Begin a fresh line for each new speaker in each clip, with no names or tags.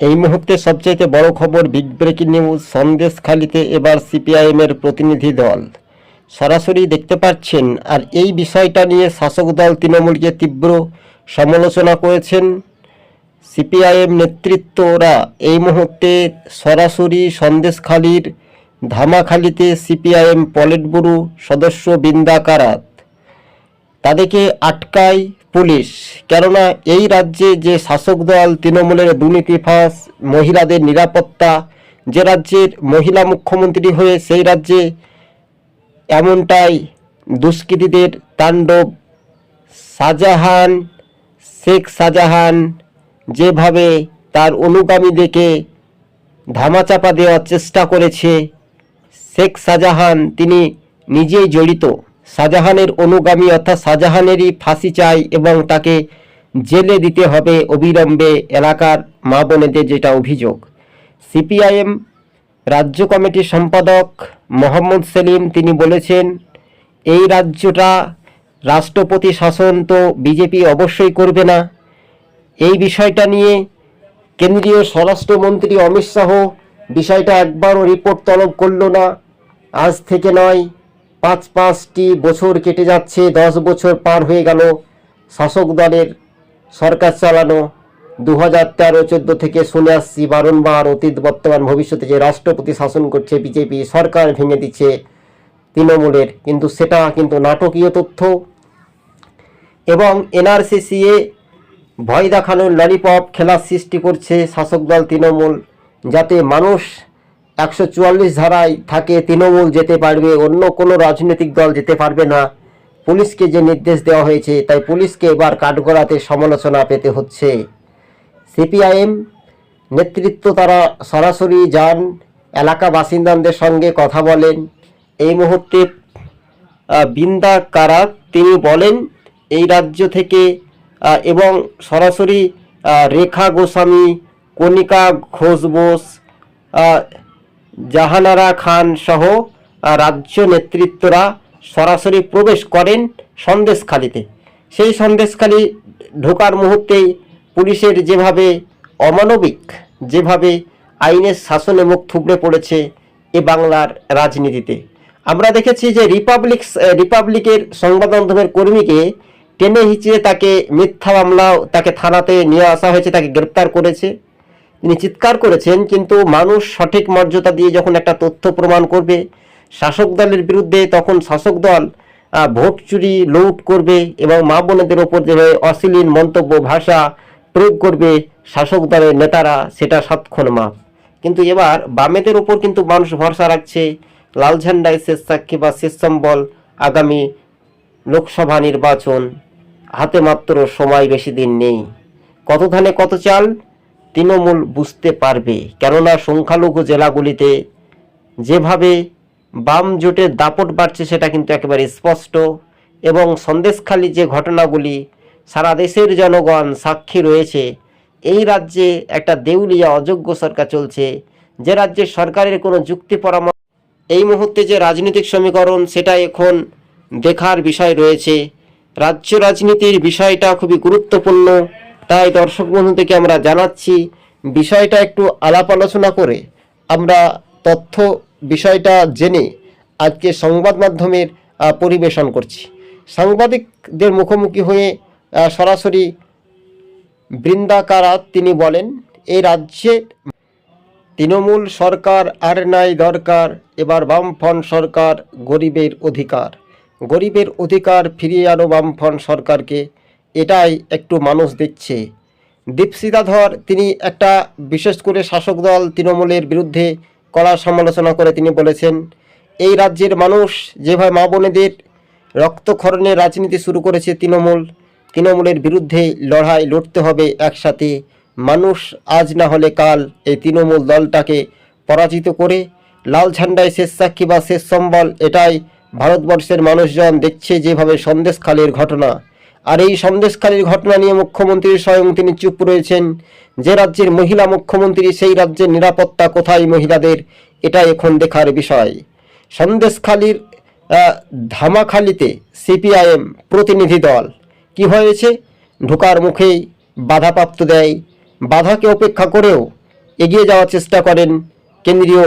এই মুহূর্তে সবচাইতে বড় খবর বিগ ব্রেকিং নিউজ সন্দেশখালিতে এবার সিপিআইএমের প্রতিনিধি দল। সরাসরি দেখতে পাচ্ছেন, আর এই বিষয়টা নিয়ে শাসক দল তৃণমূলকে তীব্র সমালোচনা করেছেন। সিপিআইএম নেতৃত্বরা এই মুহূর্তে সরাসরি সন্দেশখালির ধামাখালিতে সিপিআইএম পলেটবুরু সদস্য বৃন্দা কারাত তাদেরকে আটকায় পুলিশ। কেননা এই রাজ্যে যে শাসক দল, তৃণমূলের দুর্নীতি ফাঁস, মহিলাদের নিরাপত্তা, যে রাজ্যের মহিলা মুখ্যমন্ত্রী হয়ে সেই রাজ্যে এমনটাই দুষ্কৃতীদের তাণ্ডব, শাহজাহান, শেখ শাহজাহান যেভাবে তার অনুগামীদেরকে ধামাচাপা দেওয়ার চেষ্টা করেছে, শেখ শাহজাহান তিনি নিজেই জড়িত। শাহজাহানের অনুগামী অর্থাৎ শাহজাহানেরই ফাঁসি চাই এবং তাকে জেলে দিতে হবে অবিলম্বে এলাকার মা বোনেদের যেটা অভিযোগ। সিপিআইএম রাজ্য কমিটির সম্পাদক মোহাম্মদ সেলিম তিনি বলেছেন, এই রাজ্যটা রাষ্ট্রপতি শাসন তো বিজেপি অবশ্যই করবে না। এই বিষয়টা নিয়ে কেন্দ্রীয় স্বরাষ্ট্রমন্ত্রী অমিত শাহ বিষয়টা একবারও রিপোর্ট তলব করল না। আজ থেকে নয় পাঁচ পাঁচটি বছর কেটে যাচ্ছে, দশ বছর পার হয়ে গেল। শাসক দলের সরকার চালানো দু হাজার তেরো চোদ্দ থেকে শুনে আসছি বারংবার অতীত, বর্তমান, ভবিষ্যতে যে রাষ্ট্রপতি শাসন করছে বিজেপি, সরকার ভেঙে দিচ্ছে তৃণমূলের। কিন্তু সেটা কিন্তু নাটকীয় তথ্য। এবং এনআরসিসিএ ভয় দেখানোর ললিপপ খেলার সৃষ্টি করছে শাসক দল তৃণমূল, যাতে মানুষ একশো চুয়াল্লিশ ধারায় থাকে, তৃণমূল যেতে পারবে, অন্য কোনো রাজনৈতিক দল যেতে পারবে না। পুলিশকে যে নির্দেশ দেওয়া হয়েছে, তাই পুলিশকে এবার কাঠগড়াতে সমালোচনা পেতে হচ্ছে। সিপিআইএম নেতৃত্ব তারা সরাসরি যান, এলাকা বাসিন্দাদের সঙ্গে কথা বলেন। এই মুহূর্তে বিন্দা কারাত তিনি বলেন, এই রাজ্য থেকে এবং সরাসরি রেখা গোস্বামী, কণিকা ঘোষ বোস জাহানারা খান সহ রাজ্য নেতৃত্বরা সরাসরি প্রবেশ করেন সন্দেশখালিতে। সেই সন্দেশখালি ঢোকার মুহূর্তেই পুলিশের যেভাবে অমানবিক, যেভাবে আইনের শাসনে মুখ থুবড়ে পড়েছে এ বাংলার রাজনীতিতে। আমরা দেখেছি যে রিপাবলিক রিপাবলিকের সংবাদ মাধ্যমের কর্মীকে টেনে হিঁচিয়ে তাকে মিথ্যা মামলা তাকে থানাতে নিয়ে আসা হয়েছে, তাকে গ্রেপ্তার করেছে। তিনি চিৎকার করেছেন, কিন্তু মানুষ সঠিক মর্যাদা দিয়ে যখন একটা তথ্য প্রমাণ করবে, শাসক দলের বিরুদ্ধে তখন শাসক দল ভোট চুরি, লুট করবে এবং মা বোনেদের ওপর যেভাবে অশ্লীল মন্তব্য, ভাষা প্রয়োগ করবে শাসক দলের নেতারা, সেটা সৎক্ষণ মাপ কিন্তু এবার বামেদের ওপর কিন্তু মানুষ ভরসা রাখছে, লাল ঝান্ডায় শেষ সাক্ষী বা শেষ সম্বল আগামী লোকসভা নির্বাচন। হাতে মাত্র সময় বেশি দিন নেই। কত ধানে কত চাল? তৃণমূল বুঝতে পারবে। কেননা সংখ্যালঘু জেলাগুলিতে যেভাবে বাম জোটের দাপট বাড়ছে সেটা কিন্তু একেবারে স্পষ্ট এবং সন্দেশখালী যে ঘটনাগুলি সারা দেশের জনগণ সাক্ষী রয়েছে, এই রাজ্যে একটা দেউলিয়া অযোগ্য সরকার চলছে। যে রাজ্যে সরকারের কোনো যুক্তি পরামর্শ এই মুহূর্তে যে রাজনৈতিক সমীকরণ সেটা এখন দেখার বিষয় রয়েছে। রাজ্য রাজনীতির বিষয়টা খুবই গুরুত্বপূর্ণ। তাই দর্শক বন্ধুদেরকে আমরা জানাচ্ছি, বিষয়টা একটু আলাপ আলোচনা করে আমরা তথ্য বিষয়টা জেনে আজকে সংবাদ মাধ্যমের পরিবেশন করছি। সাংবাদিকদের মুখোমুখি হয়ে সরাসরি বৃন্দা কারাত তিনি বলেন এই রাজ্যে তৃণমূল সরকার আর নাই দরকার, এবার বামফ্রন্ট সরকার গরিবের অধিকার। গরিবের অধিকার ফিরিয়ে আনো বামফ্রন্ট সরকারকে। এটাই একটু মানুষ দেখছে। দীপশিতা ধর তিনি একটা বিশেষ করে শাসক দল তৃণমূলের বিরুদ্ধে কড়া সমালোচনা করে তিনি বলেছেন, এই রাজ্যের মানুষ যেভাবে মা বোনেদের রক্তক্ষরণের রাজনীতি শুরু করেছে তৃণমূল, তৃণমূলের বিরুদ্ধে লড়াই লড়তে হবে একসাথে। মানুষ আজ না হলে কাল এই তৃণমূল দলটাকে পরাজিত করে লাল ঝান্ডায় শেষ সাক্ষী বা শেষ সম্বল। এটাই ভারতবর্ষের মানুষজন দেখছে যেভাবে সন্দেশখালের ঘটনা। আর এই সন্দেশখালীর ঘটনা নিয়ে মুখ্যমন্ত্রী স্বয়ং তিনি চুপ রয়েছেন। যে রাজ্যের মহিলা মুখ্যমন্ত্রী, সেই রাজ্যের নিরাপত্তা কোথায় মহিলাদের এটা এখন দেখার বিষয়। সন্দেশখালীর ধামাখালিতে সিপিআইএম প্রতিনিধি দল। কি হয়েছে? ঢোকার মুখেই বাধাপ্রাপ্ত দেয়। বাধাকে উপেক্ষা করেও এগিয়ে যাওয়ার চেষ্টা করেন কেন্দ্রীয়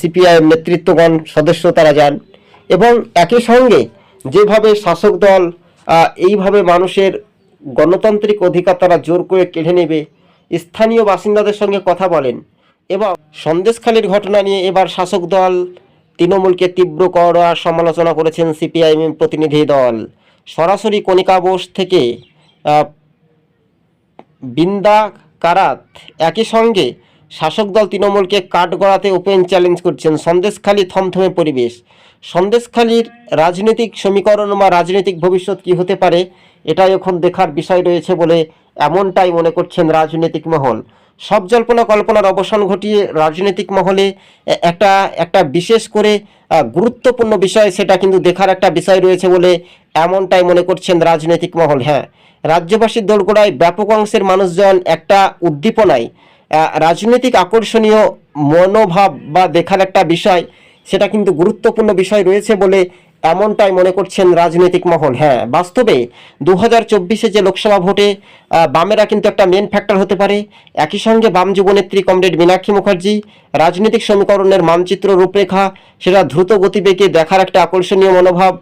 সিপিআইএম নেতৃত্বগণ সদস্য তারা যান। এবং একই সঙ্গে যেভাবে শাসক দল এইভাবে মানুষের গণতান্ত্রিক অধিকার তারা জোর করে কেড়ে নেবে। স্থানীয় বাসিন্দাদের সঙ্গে কথা বলেন এবং সন্দেশখালীর ঘটনা নিয়ে এবার শাসক দল তৃণমূলকে তীব্র কড়া সমালোচনা করেছেন সিপিআইএম প্রতিনিধি দল। সরাসরি কণিকা বোস থেকে বিন্দা কারাত একই সঙ্গে শাসক দল তৃণমূলকে কাঠগড়াতে ওপেন চ্যালেঞ্জ করছেন। সন্দেশখালী থমথমে পরিবেশ। সন্দেশখালীর রাজনৈতিক সমীকরণ বা রাজনৈতিক ভবিষ্যৎ কী হতে পারে, এটাই এখন দেখার বিষয় রয়েছে বলে এমনটাই মনে করছেন রাজনৈতিক মহল। সব জল্পনা কল্পনার অবসান ঘটিয়ে রাজনৈতিক মহলে একটা একটা বিশেষ করে গুরুত্বপূর্ণ বিষয় সেটা কিন্তু দেখার একটা বিষয় রয়েছে বলে এমনটাই মনে করছেন রাজনৈতিক মহল। হ্যাঁ রাজ্যবাসীর দোলগোড়ায় ব্যাপক অংশের মানুষজন একটা উদ্দীপনায় রাজনৈতিক আকর্ষণীয় মনোভাব বা দেখার একটা বিষয় সেটা কিন্তু গুরুত্বপূর্ণ বিষয় রয়েছে বলে এমনটাই মনে করছেন রাজনৈতিক মহল। হ্যাঁ বাস্তবে দু হাজার যে লোকসভা ভোটে বামেরা কিন্তু একটা মেন ফ্যাক্টর হতে পারে। একই সঙ্গে বাম যুবনেত্রী কমরেড মীনাক্ষী মুখার্জি, রাজনৈতিক সমীকরণের মানচিত্র রূপরেখা, সেটা দ্রুত গতিবেগে দেখার একটা আকর্ষণীয় মনোভাব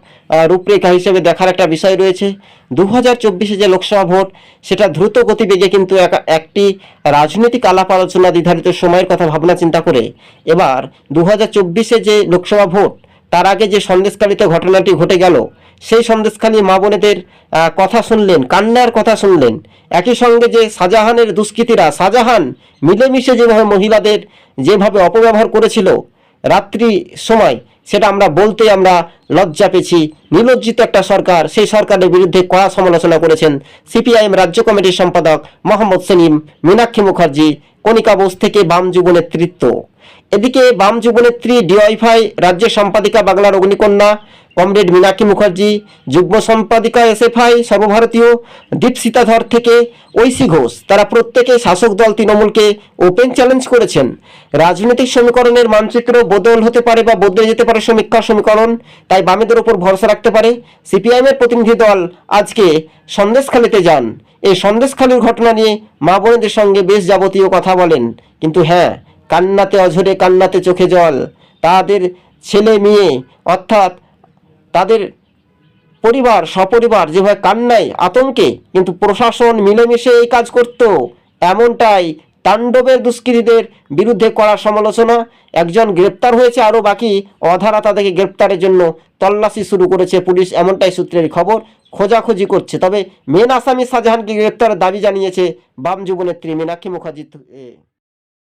রূপরেখা হিসেবে দেখার একটা বিষয় রয়েছে। দু হাজার যে লোকসভা ভোট, সেটা দ্রুত গতিবেগে কিন্তু এক- একটি রাজনৈতিক আলাপ আলোচনা নির্ধারিত সময়ের কথা ভাবনা চিন্তা করে। এবার দু হাজার যে লোকসভা ভোট তার আগে যে সন্দেশকালীতে ঘটনাটি ঘটে গেল, সেই সন্দেশখালী মা বোনেদের কথা শুনলেন, কান্নার কথা শুনলেন। একই সঙ্গে যে শাহজাহানের দুষ্কৃতীরা, শাহজাহান মিলেমিশে যেভাবে মহিলাদের যেভাবে অপব্যবহার করেছিল রাত্রি সময়, সেটা আমরা বলতে আমরা লজ্জা পেয়েছি। নিলজ্জিত একটা সরকার, সেই সরকারের বিরুদ্ধে কড়া সমালোচনা করেছেন সিপিআইএম রাজ্য কমিটির সম্পাদক মোহাম্মদ সেলিম, মীনাক্ষী মুখার্জি, কণিকা বোস থেকে বাম যুব নেতৃত্ব এদিকে বাম যুবনেত্রী ডিওয়াইফাই রাজ্য সম্পাদিকা বাংলার অগ্নিকন্যা, কমরেড মীনাক্ষী মুখার্জি, যুগ্ম সম্পাদিকা এসএফআই, সর্বভারতীয় দীপসিতা ধর থেকে ঐশী ঘোষ। তারা প্রত্যেকে শাসক দল তৃণমূলকে ওপেন চ্যালেঞ্জ করেছেন। রাজনৈতিক সমীকরণের মানচিত্র বদল হতে পারে বা বদলে যেতে পারে সমীক্ষা সমীকরণ, তাই বামেদের ওপর ভরসা রাখতে পারে সিপিআইএমের প্রতিনিধি দল। আজকে সন্দেশখালিতে যান। এই সন্দেশখালীর ঘটনা নিয়ে মা বোনেদের সঙ্গে বেশ যাবতীয় কথা বলেন। কিন্তু হ্যাঁ কান্নাতে অঝরে কান্নাতে চোখে জল। তাদের ছেলে মেয়ে, অর্থাৎ তাদের পরিবার, সপরিবার যেভাবে কান্নায়, আতঙ্কে, কিন্তু প্রশাসন মিলেমিশে এই কাজ করত। এমনটাই তাণ্ডবের দুষ্কৃতীদের বিরুদ্ধে করা সমালোচনা। একজন গ্রেপ্তার হয়েছে, আরও বাকি অধারা তাদেরকে গ্রেপ্তারের জন্য তল্লাশি শুরু করেছে পুলিশ, এমনটাই সূত্রের খবর। খোঁজাখুঁজি করছে। তবে মেন আসামি শাহজাহানকে গ্রেপ্তারের দাবি জানিয়েছে বাম যুবনেত্রী মীনাক্ষী মুখার্জি